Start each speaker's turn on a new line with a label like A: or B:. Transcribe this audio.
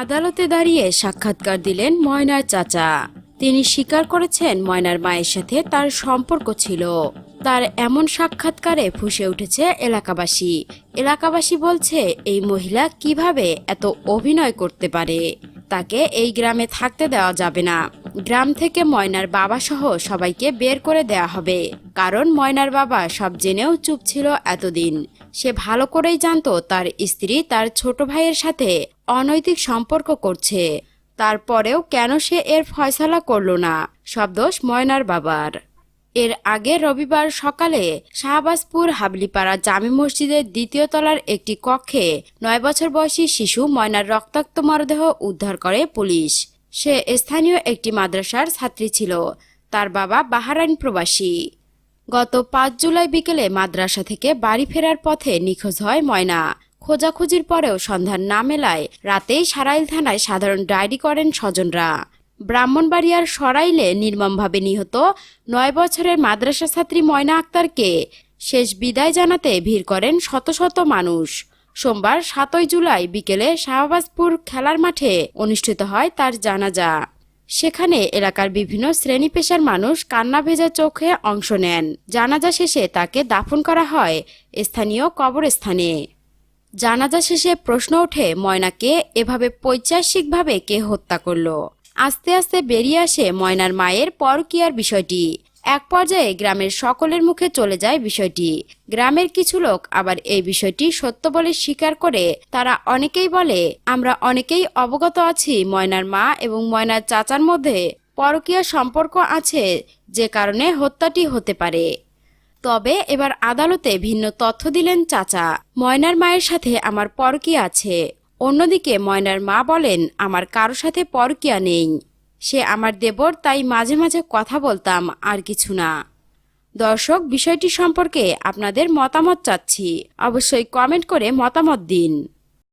A: আদালতে দাঁড়িয়ে সাক্ষাৎকার দিলেন ময়নার চাচা। তিনি স্বীকার করেছেন ময়নার মায়ের সাথে তার সম্পর্ক ছিল। তার এমন সাক্ষাৎকারে ফুসে উঠেছে এলাকাবাসী। এলাকাবাসী বলছে, এই মহিলা কীভাবে এত অভিনয় করতে পারে? তাকে এই গ্রামে থাকতে দেওয়া যাবে না। গ্রাম থেকে ময়নার বাবা সহ সবাইকে বের করে দেয়া হবে। কারণ ময়নার বাবা সব জেনেও চুপ ছিল এতদিন। সে ভালো করেই জানতো তার স্ত্রী তার ছোট ভাইয়ের সাথে অনৈতিক সম্পর্ক করছে। তারপরেও কেন সে এর ফয়সালা করল না? সব দোষ ময়নার বাবার। এর আগে রবিবার সকালে শাহবাজপুর হাবলিপাড়া জামি মসজিদের দ্বিতীয় তলার একটি কক্ষে নয় বছর বয়সী শিশু ময়নার রক্তাক্ত মরদেহ উদ্ধার করে পুলিশ। সে স্থানীয় একটি মাদ্রাসার ছাত্রী ছিল। তার বাবা বাহারাইন প্রবাসী। গত পাঁচ জুলাই বিকেলে মাদ্রাসা থেকে বাড়ি ফেরার পথে নিখোঁজ হয় ময়না। খোঁজাখুঁজির পরেও সন্ধান না মেলায় রাতেই সারাইল থানায় সাধারণ ডায়েরি করেন স্বজনরা। ব্রাহ্মণবাড়িয়ার সরাইলে নির্মমভাবে নিহত নয় বছরের মাদ্রাসা ছাত্রী ময়না আক্তারকে শেষ বিদায় জানাতে ভিড় করেন শত শত মানুষ। সোমবার সাতই জুলাই বিকেলে শাহবাজপুর খেলার মাঠে অনুষ্ঠিত হয় তার জানাজা। সেখানে এলাকার বিভিন্ন শ্রেণি পেশার মানুষ কান্না ভেজা চোখে অংশ নেন। জানাজা শেষে তাকে দাফন করা হয় স্থানীয় কবরস্থানে। জানাজা শেষে প্রশ্ন ওঠে, ময়নাকে এভাবে পৈচাসিকভাবে কে হত্যা করল? আস্তে আস্তে বেরিয়ে আসে ময়নার মায়ের পরকিয়ার বিষয়টি। এক পর্যায়ে গ্রামের সকলের মুখে চলে যায় বিষয়টি। গ্রামের কিছু লোক আবার এই বিষয়টি সত্য বলে স্বীকার করে। তারা অনেকেই বলে, আমরা অনেকেই অবগত আছি ময়নার মা এবং ময়নার চাচার মধ্যে পরকীয়া সম্পর্ক আছে যে কারণে হত্যাটি হতে পারে। তবে এবার আদালতে ভিন্ন তথ্য দিলেন চাচা। ময়নার মায়ের সাথে আমার পরকীয়া আছে। অন্যদিকে ময়নার মা বলেন, আমার কারও সাথে পরকীয়া নেই। সে আমার দেবর, তাই মাঝে মাঝে কথা বলতাম আর কিছু না। দর্শক, বিষয়টি সম্পর্কে আপনাদের মতামত চাচ্ছি। অবশ্যই কমেন্ট করে মতামত দিন।